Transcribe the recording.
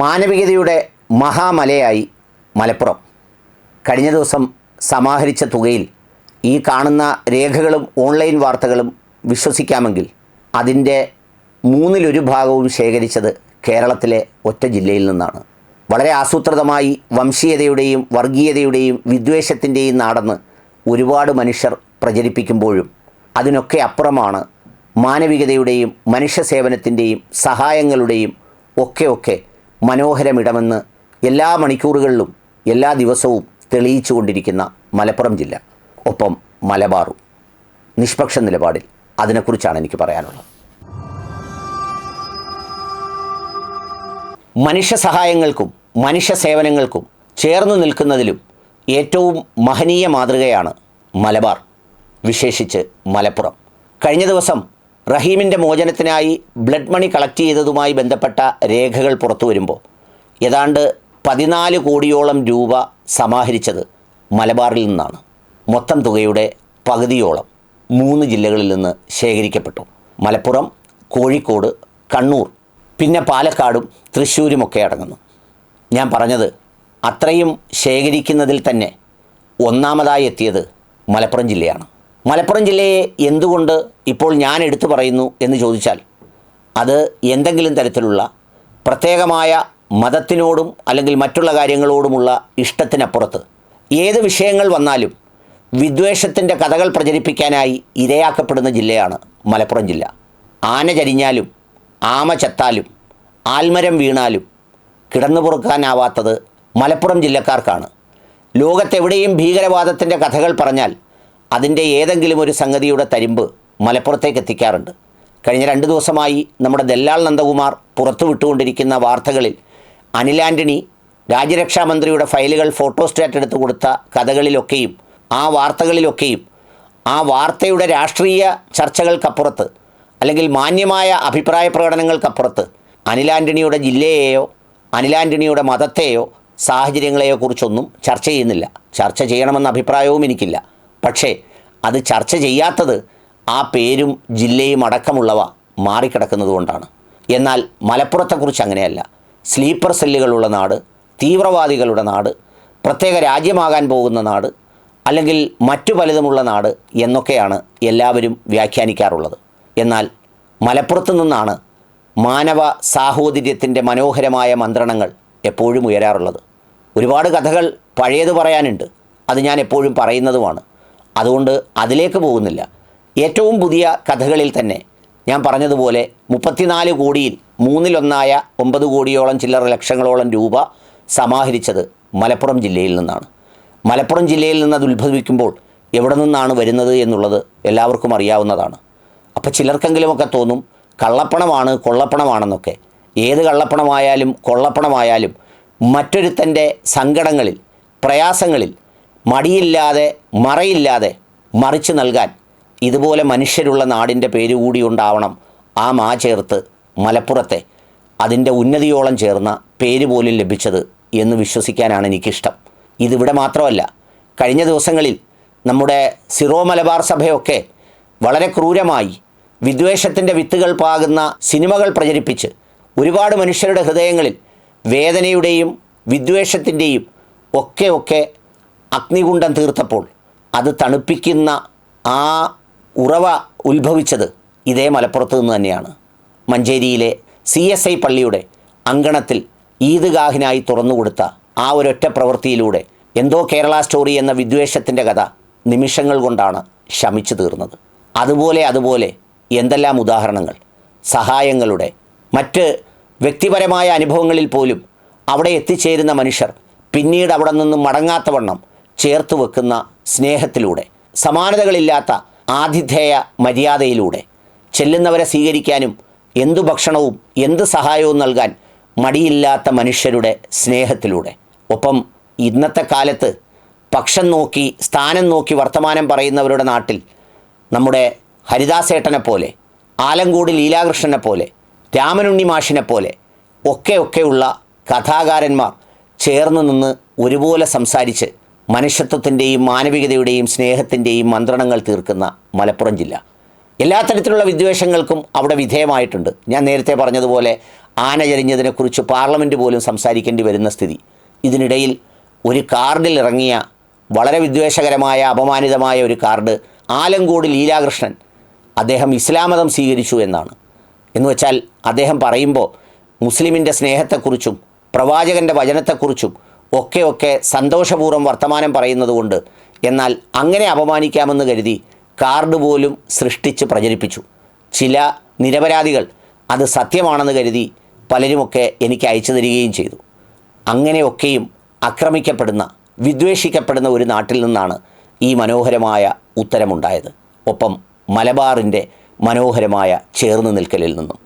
മാനവികതയുടെ മഹാമലയായി മലപ്പുറം. കഴിഞ്ഞ ദിവസം സമാഹരിച്ച തുകയിൽ ഈ കാണുന്ന രേഖകളും ഓൺലൈൻ വാർത്തകളും വിശ്വസിക്കാമെങ്കിൽ അതിന്റെ മൂന്നിലൊരു ഭാഗവും ശേഖരിച്ചത് കേരളത്തിലെ ഒറ്റ ജില്ലയിൽ നിന്നാണ്. വളരെ ആസൂത്രിതമായി വംശീയതയുടെയും വർഗീയതയുടെയും വിദ്വേഷത്തിന്റെയും നാടെന്ന് ഒരുപാട് മനുഷ്യർ പ്രചരിപ്പിക്കുമ്പോഴും അതിനൊക്കെ അപ്പുറമാണ് മാനവികതയുടെയും മനുഷ്യ സേവനത്തിന്റെയും സഹായങ്ങളുടെയും ഒക്കെ ഒക്കെ മനോഹരമിടമെന്ന് എല്ലാ മണിക്കൂറുകളിലും എല്ലാ ദിവസവും തെളിയിച്ചു കൊണ്ടിരിക്കുന്ന മലപ്പുറം ജില്ല ഒപ്പം മലബാറും നിഷ്പക്ഷ നിലപാടിൽ അതിനെക്കുറിച്ചാണ് എനിക്ക് പറയാനുള്ളത്. മനുഷ്യ സഹായങ്ങൾക്കും മനുഷ്യ സേവനങ്ങൾക്കും ചേർന്നു നിൽക്കുന്നതിലും ഏറ്റവും മഹനീയ മാതൃകയാണ് മലബാർ വിശേഷിച്ച് മലപ്പുറം. കഴിഞ്ഞ ദിവസം റഹീമിന്റെ മോചനത്തിനായി ബ്ലഡ് മണി കളക്ട് ചെയ്തതുമായി ബന്ധപ്പെട്ട രേഖകൾ പുറത്തു വരുമ്പോൾ ഏതാണ്ട് പതിനാല് കോടിയോളം രൂപ സമാഹരിച്ചത് മലബാറിൽ നിന്നാണ്. മൊത്തം തുകയുടെ പകുതിയോളം മൂന്ന് ജില്ലകളിൽ നിന്ന് ശേഖരിക്കപ്പെട്ടു. മലപ്പുറം കോഴിക്കോട് കണ്ണൂർ പിന്നെ പാലക്കാടും തൃശ്ശൂരുമൊക്കെ അടങ്ങുന്നു. ഞാൻ പറഞ്ഞത് അത്രയും ശേഖരിക്കുന്നതിൽ തന്നെ ഒന്നാമതായി എത്തിയത് മലപ്പുറം ജില്ലയാണ്. മലപ്പുറം ജില്ലയെ എന്തുകൊണ്ട് ഇപ്പോൾ ഞാൻ എടുത്തു പറയുന്നു എന്ന് ചോദിച്ചാൽ അത് എന്തെങ്കിലും തരത്തിലുള്ള പ്രത്യേകമായ മതത്തിനോടും അല്ലെങ്കിൽ മറ്റുള്ള കാര്യങ്ങളോടുമുള്ള ഇഷ്ടത്തിനപ്പുറത്ത് ഏത് വിഷയങ്ങൾ വന്നാലും വിദ്വേഷത്തിന്റെ കഥകൾ പ്രചരിപ്പിക്കാനായി ഇരയാക്കപ്പെടുന്ന ജില്ലയാണ് മലപ്പുറം ജില്ല. ആന ചരിഞ്ഞാലും ആമ ചത്താലും ആൽമരം വീണാലും കിടന്നു പൊറുക്കാനാവാത്തത് മലപ്പുറം ജില്ലക്കാർക്കാണ്. ലോകത്തെവിടെയും ഭീകരവാദത്തിന്റെ കഥകൾ പറഞ്ഞാൽ അതിന്റെ ഏതെങ്കിലും ഒരു സംഗതിയുടെ തരിമ്പ് മലപ്പുറത്തേക്ക് എത്തിക്കാറുണ്ട്. കഴിഞ്ഞ രണ്ട് ദിവസമായി നമ്മുടെ ദല്ലാൽ നന്ദകുമാർ പുറത്തു വിട്ടുകൊണ്ടിരിക്കുന്ന വാർത്തകളിൽ അനിലാന്റണി രാജ്യരക്ഷാ രാജ്യരക്ഷാമന്ത്രിയുടെ ഫയലുകൾ ഫോട്ടോസ്റ്റാറ്റ് എടുത്തു കൊടുത്ത കഥകളിലൊക്കെയും ആ വാർത്തകളിലൊക്കെയും ആ വാർത്തയുടെ രാഷ്ട്രീയ ചർച്ചകൾക്കപ്പുറത്ത് അല്ലെങ്കിൽ മാന്യമായ അഭിപ്രായ പ്രകടനങ്ങൾക്കപ്പുറത്ത് അനിലാന്റണിയുടെ ജില്ലയെയോ അനിലാന്റണിയുടെ മതത്തെയോ സാഹചര്യങ്ങളെയോ കുറിച്ചൊന്നും ചർച്ച ചെയ്യുന്നില്ല. ചർച്ച ചെയ്യണമെന്ന അഭിപ്രായവും എനിക്കില്ല. പക്ഷേ അത് ചർച്ച ചെയ്യാത്തത് ആ പേരും ജില്ലയും അടക്കമുള്ളവ മാറിക്കിടക്കുന്നതുകൊണ്ടാണ്. എന്നാൽ മലപ്പുറത്തെക്കുറിച്ച് അങ്ങനെയല്ല. സ്ലീപ്പർ സെല്ലുകളുള്ള നാട് തീവ്രവാദികളുടെ നാട് പ്രത്യേക രാജ്യമാകാൻ പോകുന്ന നാട് അല്ലെങ്കിൽ മറ്റു പലതുമുള്ള നാട് എന്നൊക്കെയാണ് എല്ലാവരും വ്യാഖ്യാനിക്കാറുള്ളത്. എന്നാൽ മലപ്പുറത്തു നിന്നാണ് മാനവ സാഹോദര്യത്തിന്റെ മനോഹരമായ മന്ത്രണങ്ങൾ എപ്പോഴും ഉയരാറുള്ളത്. ഒരുപാട് കഥകൾ പഴയത് പറയാനുണ്ട്. അത് ഞാൻ എപ്പോഴും പറയുന്നതുമാണ്. അതുകൊണ്ട് അതിലേക്ക് പോകുന്നില്ല. ഏറ്റവും പുതിയ കഥകളിൽ തന്നെ ഞാൻ പറഞ്ഞതുപോലെ മുപ്പത്തിനാല് കോടിയിൽ മൂന്നിലൊന്നായ ഒമ്പത് കോടിയോളം ചില്ലറ ലക്ഷങ്ങളോളം രൂപ സമാഹരിച്ചത് മലപ്പുറം ജില്ലയിൽ നിന്നാണ്. മലപ്പുറം ജില്ലയിൽ നിന്ന് അത് ഉത്ഭവിക്കുമ്പോൾ എവിടെ നിന്നാണ് വരുന്നത് എന്നുള്ളത് എല്ലാവർക്കും അറിയാവുന്നതാണ്. അപ്പോൾ ചിലർക്കെങ്കിലുമൊക്കെ തോന്നും കള്ളപ്പണമാണ് കൊള്ളപ്പണമാണെന്നൊക്കെ. ഏത് കള്ളപ്പണമായാലും കൊള്ളപ്പണമായാലും മറ്റൊരുത്തന്റെ സങ്കടങ്ങളിൽ പ്രയാസങ്ങളിൽ മടിയില്ലാതെ മറയില്ലാതെ മറിച്ച് നൽകാൻ ഇതുപോലെ മനുഷ്യരുള്ള നാടിന്റെ പേര് കൂടി ഉണ്ടാവണം. ആ മാ ചേർത്ത് മലപ്പുറത്തെ അതിന്റെ ഉന്നതിയോളം ചേർന്ന പേര് പോലും ലഭിച്ചത് എന്ന് വിശ്വസിക്കാനാണ് എനിക്കിഷ്ടം. ഇതിവിടെ മാത്രമല്ല കഴിഞ്ഞ ദിവസങ്ങളിൽ നമ്മുടെ സിറോ മലബാർ സഭയൊക്കെ വളരെ ക്രൂരമായി വിദ്വേഷത്തിന്റെ വിത്തുകൾ പാകുന്ന സിനിമകൾ പ്രചരിപ്പിച്ച് ഒരുപാട് മനുഷ്യരുടെ ഹൃദയങ്ങളിൽ വേദനയുടെയും വിദ്വേഷത്തിന്റെയും ഒക്കെ ഒക്കെ അഗ്നികുണ്ഡം തീർത്തപ്പോൾ അത് തണുപ്പിക്കുന്ന ആ ഉറവ ഉത്ഭവിച്ചത് ഇതേ മലപ്പുറത്ത് നിന്ന് തന്നെയാണ്. മഞ്ചേരിയിലെ സി എസ് ഐ പള്ളിയുടെ അങ്കണത്തിൽ ഈദ്ഗാഹിനായി തുറന്നുകൊടുത്ത ആ ഒരൊറ്റ പ്രവൃത്തിയിലൂടെ എന്തോ കേരള സ്റ്റോറി എന്ന വിദ്വേഷത്തിന്റെ കഥ നിമിഷങ്ങൾ കൊണ്ടാണ് ശമിച്ചു തീർന്നത്. അതുപോലെ അതുപോലെ എന്തെല്ലാം ഉദാഹരണങ്ങൾ സഹായങ്ങളുടെ മറ്റ് വ്യക്തിപരമായ അനുഭവങ്ങളിൽ പോലും അവിടെ എത്തിച്ചേരുന്ന മനുഷ്യർ പിന്നീട് അവിടെ നിന്നും മടങ്ങാത്തവണ്ണം ചേർത്ത് വെക്കുന്ന സ്നേഹത്തിലൂടെ സമാനതകളില്ലാത്ത ആതിഥേയ മര്യാദയിലൂടെ ചെല്ലുന്നവരെ സ്വീകരിക്കാനും എന്തു ഭക്ഷണവും എന്ത് സഹായവും നൽകാൻ മടിയില്ലാത്ത മനുഷ്യരുടെ സ്നേഹത്തിലൂടെ. ഒപ്പം ഇന്നത്തെ കാലത്ത് പക്ഷം നോക്കി സ്ഥാനം നോക്കി വർത്തമാനം പറയുന്നവരുടെ നാട്ടിൽ നമ്മുടെ ഹരിദാസേട്ടനെ പോലെ ആലങ്കോട് ലീലാകൃഷ്ണനെ പോലെ രാമനുണ്ണി മാഷിനെ പോലെ ഒക്കെ ഒക്കെയുള്ള കഥാകാരന്മാർ ചേർന്ന് നിന്ന് ഒരുപോലെ സംസാരിച്ച് മനുഷ്യത്വത്തിന്റെയും മാനവികതയുടെയും സ്നേഹത്തിന്റെയും മന്ത്രണങ്ങൾ തീർക്കുന്ന മലപ്പുറം ജില്ല. എല്ലാ തരത്തിലുള്ള വിദ്വേഷങ്ങൾക്കും അവിടെ വിധേയമായിട്ടുണ്ട്. ഞാൻ നേരത്തെ പറഞ്ഞതുപോലെ ആന ചരിഞ്ഞതിനെക്കുറിച്ച് പാർലമെന്റ് പോലും സംസാരിക്കേണ്ടി വരുന്ന സ്ഥിതി. ഇതിനിടയിൽ ഒരു കാർഡിൽ ഇറങ്ങിയ വളരെ വിദ്വേഷകരമായ അപമാനിതമായ ഒരു കാർഡ് ആലങ്കോട് ലീലാകൃഷ്ണൻ അദ്ദേഹം ഇസ്ലാം മതം സ്വീകരിച്ചു എന്നാണ്. എന്ന് വെച്ചാൽ അദ്ദേഹം പറയുമ്പോൾ മുസ്ലിമിന്റെ സ്നേഹത്തെക്കുറിച്ചും പ്രവാചകന്റെ വചനത്തെക്കുറിച്ചും ഒക്കെ ഒക്കെ സന്തോഷപൂർവം വർത്തമാനം പറയുന്നതുകൊണ്ട്. എന്നാൽ അങ്ങനെ അപമാനിക്കാമെന്ന് കരുതി കാർഡ് പോലും സൃഷ്ടിച്ച് പ്രചരിപ്പിച്ചു. ചില നിരപരാധികൾ അത് സത്യമാണെന്ന് കരുതി പലരുമൊക്കെ എനിക്ക് അയച്ചു തരികയും ചെയ്തു. അങ്ങനെയൊക്കെയും ആക്രമിക്കപ്പെടുന്ന വിദ്വേഷിക്കപ്പെടുന്ന ഒരു നാട്ടിൽ നിന്നാണ് ഈ മനോഹരമായ ഉത്തരമുണ്ടായത്. ഒപ്പം മലബാറിന്റെ മനോഹരമായ ചേർന്ന് നിൽക്കലിൽ നിന്നും.